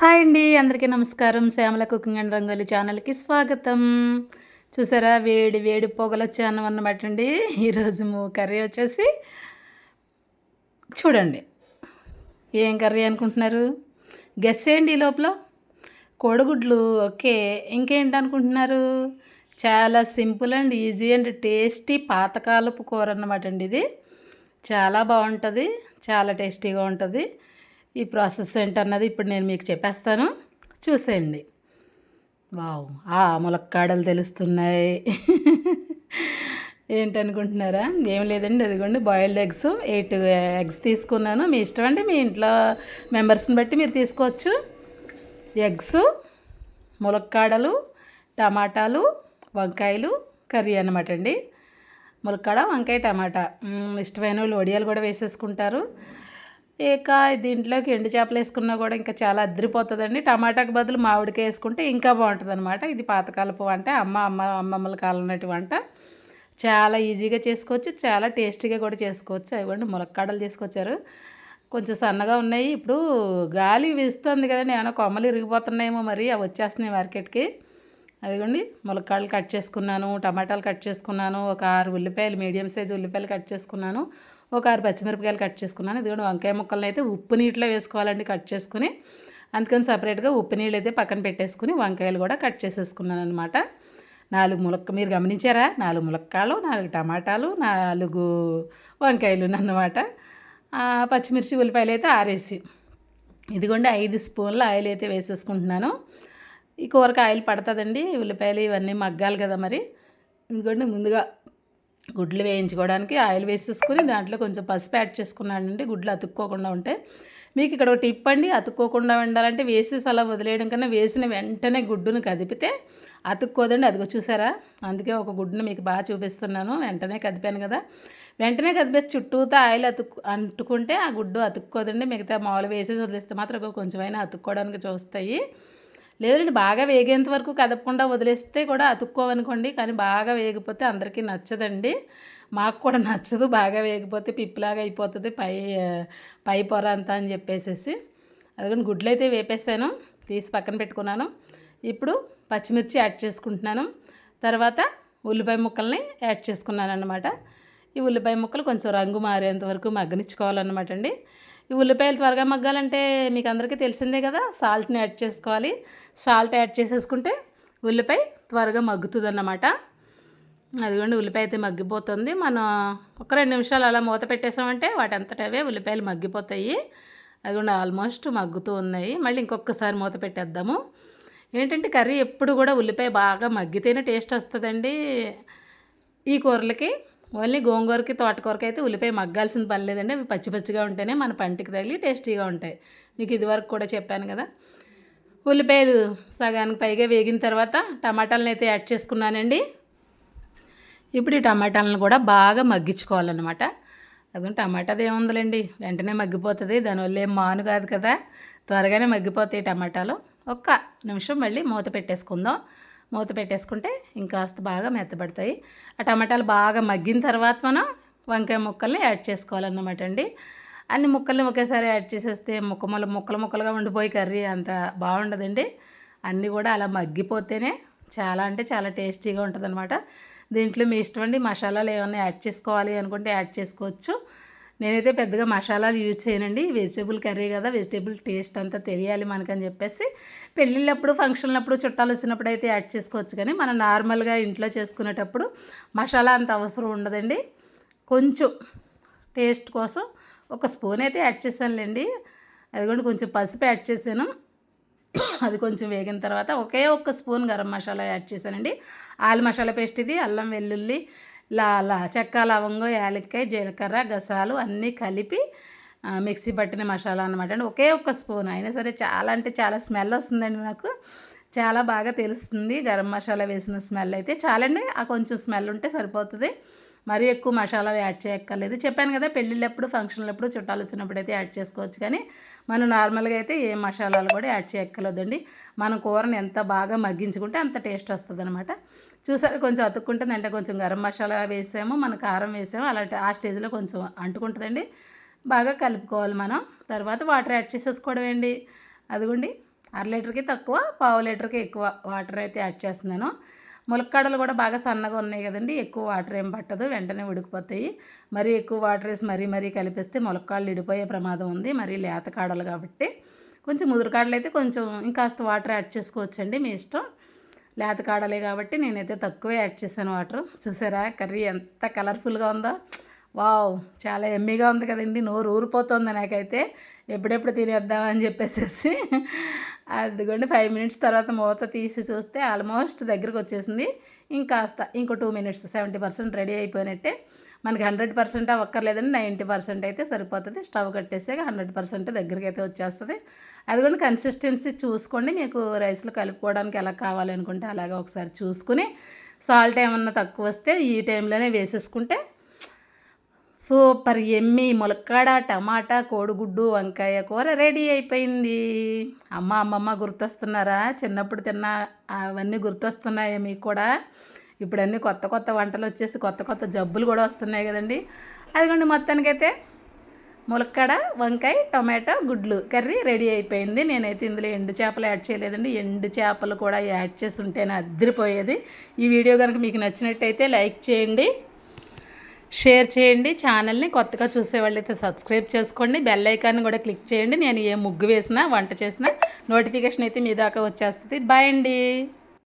Hi అండి అందరికీ నమస్కారం. శ్యామల కుకింగ్ అండ్ రంగోలి ఛానల్కి స్వాగతం. చూసారా వేడి వేడి పొగలు వచ్చాను అన్నమాట అండి. ఈరోజు కర్రీ వచ్చేసి చూడండి. ఏం కర్రీ అనుకుంటున్నారు? గెస్ చేయండి ఈ లోపల? కోడిగుడ్లు. ఓకే ఇంకేంటి అనుకుంటున్నారు? చాలా simple and easy and tasty పాతకాలపు కూర అన్నమాట అండి ఇది. చాలా బాగుంటుంది చాలా టేస్టీగా ఉంటుంది. ఈ ప్రాసెస్ ఏంటన్నది ఇప్పుడు నేను మీకు చెప్పేస్తాను. చూసేయండి. వావ్ ఆ ములక్కాడలు తెలుస్తున్నాయి. ఏంటనుకుంటున్నారా? ఏం లేదండి అదిగోండి బాయిల్డ్ ఎగ్స్ ఎయిట్ ఎగ్స్ తీసుకున్నాను. మీ ఇష్టం అండి మీ ఇంట్లో మెంబర్స్ని బట్టి మీరు తీసుకోవచ్చు. ఎగ్స్ ములక్కాడలు టమాటాలు వంకాయలు కర్రీ అనమాట అండి. ములక్కాడ వంకాయ టమాటా. ఇష్టమైన వాళ్ళు వడియాలు కూడా వేసేసుకుంటారు. ఇక దీంట్లోకి ఎండు చేపలు వేసుకున్నా కూడా ఇంకా చాలా అద్దరిపోతుందండి టమాటాకి బదులు మామిడికాయ వేసుకుంటే ఇంకా బాగుంటుంది అనమాట ఇది పాతకాలపు వంట అమ్మ అమ్మ అమ్మమ్మల కాలనటి వంట. చాలా ఈజీగా చేసుకోవచ్చు చాలా టేస్టీగా కూడా చేసుకోవచ్చు. అవిగోండి ములక్కాడలు తీసుకొచ్చారు. కొంచెం సన్నగా ఉన్నాయి. ఇప్పుడు గాలి వీస్తుంది కదా నేను కొమ్మలు ఇరిగిపోతున్నాయేమో మరి అవి వచ్చేస్తున్నాయి మార్కెట్కి. అదిగోండి ములక్కాడలు కట్ చేసుకున్నాను టమాటాలు కట్ చేసుకున్నాను ఒక ఆరు ఉల్లిపాయలు మీడియం సైజు ఉల్లిపాయలు కట్ చేసుకున్నాను. ఒక ఆరు పచ్చిమిరపకాయలు కట్ చేసుకున్నాను. ఇదిగోండి వంకాయ ముక్కలను అయితే ఉప్పు నీటిలో వేసుకోవాలండి కట్ చేసుకుని. అందుకని సపరేట్గా ఉప్పు నీళ్ళు అయితే పక్కన పెట్టేసుకుని వంకాయలు కూడా కట్ చేసేసుకున్నాను అనమాట నాలుగు ములక్క మీరు గమనించారా? నాలుగు ములక్కాలు నాలుగు టమాటాలు నాలుగు వంకాయలు అన్నమాట. పచ్చిమిర్చి ఉల్లిపాయలు అయితే ఆరేసి. ఇదిగోండి ఐదు స్పూన్ల ఆయిల్ అయితే వేసేసుకుంటున్నాను. ఈ కూరకు ఆయిల్ పడుతుందండి ఉల్లిపాయలు ఇవన్నీ మగ్గాలి కదా మరి. ఇదిగోండి ముందుగా గుడ్లు వేయించుకోవడానికి ఆయిల్ వేసేసుకుని దాంట్లో కొంచెం పసుపు యాడ్ చేసుకున్నానండి. గుడ్లు అతుక్కోకుండా ఉంటే మీకు ఇక్కడ ఒక టిప్ అండి అతుక్కోకుండా ఉండాలంటే వేసేసి అలా వదిలేయడం కన్నా వేసిన వెంటనే గుడ్డును కదిపితే అతుక్కోదండి. అదిగో చూసారా? అందుకే ఒక గుడ్డును మీకు బాగా చూపిస్తున్నాను. వెంటనే కదిపాను కదా. వెంటనే కదిపేసి చుట్టూతో ఆయిల్ అతుక్కు అంటుకుంటే ఆ గుడ్డు అతుక్కోదండి. మిగతా మామూలు వేసేసి వదిలేస్తే మాత్రం కొంచెమైనా అతుక్కోవడానికి చూస్తాయి. లేదండి బాగా వేగేంత వరకు కదపకుండా వదిలేస్తే కూడా అతుక్కోవనుకోండి కానీ బాగా వేగిపోతే అందరికీ నచ్చదండి. మాకు కూడా నచ్చదు బాగా వేగిపోతే పిప్పులాగా అయిపోతుంది పై పై పొర అంతా అని చెప్పేసేసి. అదిగోండి గుడ్లు అయితే వేపేసాను తీసి పక్కన పెట్టుకున్నాను. ఇప్పుడు పచ్చిమిర్చి యాడ్ చేసుకుంటున్నాను. తర్వాత ఉల్లిపాయ ముక్కల్ని యాడ్ చేసుకున్నాను అనమాట ఈ ఉల్లిపాయ ముక్కలు కొంచెం రంగు మారేంత వరకు మగ్గనిచ్చుకోవాలన్నమాట అండి. ఈ ఉల్లిపాయలు త్వరగా మగ్గాలంటే మీకు అందరికీ తెలిసిందే కదా సాల్ట్ని యాడ్ చేసుకోవాలి. సాల్ట్ యాడ్ చేసేసుకుంటే ఉల్లిపాయ త్వరగా మగ్గుతుంది అన్నమాట అదిగోండి ఉల్లిపాయ అయితే మగ్గిపోతుంది. మనం ఒక రెండు నిమిషాలు అలా మూత పెట్టేసామంటే వాటి అంతటవే అవే ఉల్లిపాయలు మగ్గిపోతాయి. అదిగోండి ఆల్మోస్ట్ మగ్గుతూ ఉన్నాయి. మళ్ళీ ఇంకొకసారి మూత పెట్టేద్దాము. ఏంటంటే కర్రీ ఎప్పుడు కూడా ఉల్లిపాయ బాగా మగ్గితేనే టేస్ట్ వస్తుందండి. ఈ కూరలకి ఓన్లీ గోంగూరకి తోటకూరకి అయితే ఉల్లిపాయ మగ్గాల్సిన పని లేదండి. అవి పచ్చి పచ్చిగా ఉంటేనే మన పంటికి తగిలి టేస్టీగా ఉంటాయి. మీకు ఇదివరకు కూడా చెప్పాను కదా. ఉల్లిపాయలు సగానికి పైగా వేగిన తర్వాత టమాటాలను అయితే యాడ్ చేసుకున్నానండి. ఇప్పుడు ఈ టమాటాలను కూడా బాగా మగ్గించుకోవాలన్నమాట. అది టమాటాది ఏముందిలేండి? వెంటనే మగ్గిపోతుంది. దానివల్ల ఏం మాను కాదు కదా. త్వరగానే మగ్గిపోతాయి టమాటాలు. ఒక్క నిమిషం మళ్ళీ మూత పెట్టేసుకుందాం. మూత పెట్టేసుకుంటే ఇంకాస్త బాగా మెత్తబడతాయి. ఆ టమాటాలు బాగా మగ్గిన తర్వాత మనం వంకాయ ముక్కల్ని యాడ్ చేసుకోవాలన్నమాట అండి. అన్ని ముక్కల్ని ఒకేసారి యాడ్ చేసేస్తే ముక్కమల ముక్కలు ముక్కలుగా ఉండిపోయి కర్రీ అంత బాగుండదండి. అన్నీ కూడా అలా మగ్గిపోతేనే చాలా అంటే చాలా టేస్టీగా ఉంటుంది దీంట్లో మీ ఇష్టం అండి మసాలాలు ఏమైనా యాడ్ చేసుకోవాలి అనుకుంటే యాడ్ చేసుకోవచ్చు. నేనైతే పెద్దగా మసాలాలు యూజ్ చేయనండి. వెజిటేబుల్ కర్రీ కదా వెజిటేబుల్ టేస్ట్ అంతా తెలియాలి మనకని చెప్పేసి పెళ్ళిళ్ళప్పుడు ఫంక్షన్లప్పుడు చుట్టాలు వచ్చినప్పుడు అయితే యాడ్ చేసుకోవచ్చు కానీ మనం నార్మల్గా ఇంట్లో చేసుకునేటప్పుడు మసాలా అంత అవసరం ఉండదండి. కొంచెం టేస్ట్ కోసం ఒక స్పూన్ అయితే యాడ్ చేశానులేండి. అదిగోండి కొంచెం పసుపు యాడ్ చేశాను. అది కొంచెం వేగిన తర్వాత ఒకే ఒక్క స్పూన్ గరం మసాలా యాడ్ చేశానండి. ఆలు మసాలా పేస్ట్ ఇది అల్లం వెల్లుల్లి లా లా చెక్క లవంగం యాలక్కాయ జీలకర్ర గసాలు అన్నీ కలిపి మిక్సీ పట్టిన మసాలా అనమాట అండి ఒకే ఒక్క స్పూన్ అయినా సరే చాలా అంటే చాలా స్మెల్ వస్తుందండి నాకు. చాలా బాగా తెలుస్తుంది గరం మసాలా వేసిన స్మెల్ అయితే. చాలండి ఆ కొంచెం స్మెల్ ఉంటే సరిపోతుంది. మరీ ఎక్కువ మసాలాలు యాడ్ చేయక్కర్లేదు. చెప్పాను కదా పెళ్ళిళ్ళప్పుడు ఫంక్షన్లప్పుడు చుట్టాలు వచ్చినప్పుడు అయితే యాడ్ చేసుకోవచ్చు కానీ మనం నార్మల్గా అయితే ఏ మసాలాలు కూడా యాడ్ చేయక్కర్లేదండి. మనం కూరని ఎంత బాగా మగ్గించుకుంటే అంత టేస్ట్ వస్తుంది అనమాట చూసారు కొంచెం అతుక్కుంటుంది అంటే కొంచెం గరం మసాలా వేసాము మన కారం వేసాము అలాంటి ఆ స్టేజ్లో కొంచెం అంటుకుంటుందండి. బాగా కలుపుకోవాలి మనం. తర్వాత వాటర్ యాడ్ చేసేసుకోవడం అండి అదిగోండి అర లీటర్కి తక్కువ పావు లీటర్కి ఎక్కువ వాటర్ అయితే యాడ్ చేస్తున్నాను. ములక్కాడలు కూడా బాగా సన్నగా ఉన్నాయి కదండి ఎక్కువ వాటర్ ఏం పట్టదు వెంటనే ఉడికిపోతాయి. మరీ ఎక్కువ వాటర్ వేసి మరీ మరీ కలిపిస్తే ములక్కాడలు ఇడిపోయే ప్రమాదం ఉంది మరీ లేత కాడలు కాబట్టి. కొంచెం ముదురు కాడలు అయితే కొంచెం ఇంకాస్త వాటర్ యాడ్ చేసుకోవచ్చండి మీ ఇష్టం. లేత కాడలే కాబట్టి నేనైతే తక్కువే యాడ్ చేశాను వాటర్. చూసారా? కర్రీ ఎంత కలర్ఫుల్గా ఉందో. వావ్! చాలా ఎమ్మీగా ఉంది కదండి. నోరు ఊరిపోతుంది నాకైతే. ఎప్పుడెప్పుడు తినేద్దామని చెప్పేసేసి. అదిగోండి ఫైవ్ మినిట్స్ తర్వాత మూత తీసి చూస్తే ఆల్మోస్ట్ దగ్గరకు వచ్చేసింది ఇంకాస్త ఇంకో two minutes seventy percent ready అయిపోయినట్టే. మనకి హండ్రెడ్ పర్సెంట్ అవ్వక్కర్లేదండి నైంటీ పర్సెంట్ అయితే సరిపోతుంది. స్టవ్ కట్టేసాక హండ్రెడ్ పర్సెంట్ దగ్గరికి అయితే వచ్చేస్తుంది. అది కూడా కన్సిస్టెన్సీ చూసుకోండి. మీకు రైస్లో కలుపుకోవడానికి ఎలా కావాలనుకుంటే అలాగే ఒకసారి చూసుకుని సాల్ట్ ఏమన్నా తక్కువ వస్తే ఈ టైంలోనే వేసేసుకుంటే సూపర్. ఎమ్మి ములక్కాడ టమాటా కోడిగుడ్డు వంకాయ కూర రెడీ అయిపోయింది. అమ్మ అమ్మమ్మ గుర్తొస్తున్నారా? చిన్నప్పుడు తిన్న అవన్నీ గుర్తొస్తున్నాయా మీకు కూడా? ఇప్పుడు అన్నీ కొత్త కొత్త వంటలు వచ్చేసి కొత్త కొత్త జబ్బులు కూడా వస్తున్నాయి కదండి. అదిగోండి మొత్తానికైతే ములక్కాడ వంకాయ టొమాటో గుడ్లు కర్రీ రెడీ అయిపోయింది. నేనైతే ఇందులో ఎండు చేపలు యాడ్ చేయలేదండి. ఎండు చేపలు కూడా యాడ్ చేసి ఉంటేనే అద్దరిపోయేది. ఈ వీడియో కనుక మీకు నచ్చినట్టయితే లైక్ చేయండి షేర్ చేయండి ఛానల్ని కొత్తగా చూసేవాళ్ళైతే సబ్స్క్రైబ్ చేసుకోండి బెల్ ఐకాన్ని కూడా క్లిక్ చేయండి. నేను ఏ ముగ్గు వేసినా వంట చేసినా నోటిఫికేషన్ అయితే మీ దాకా వచ్చేస్తుంది. బాయ్ అండి.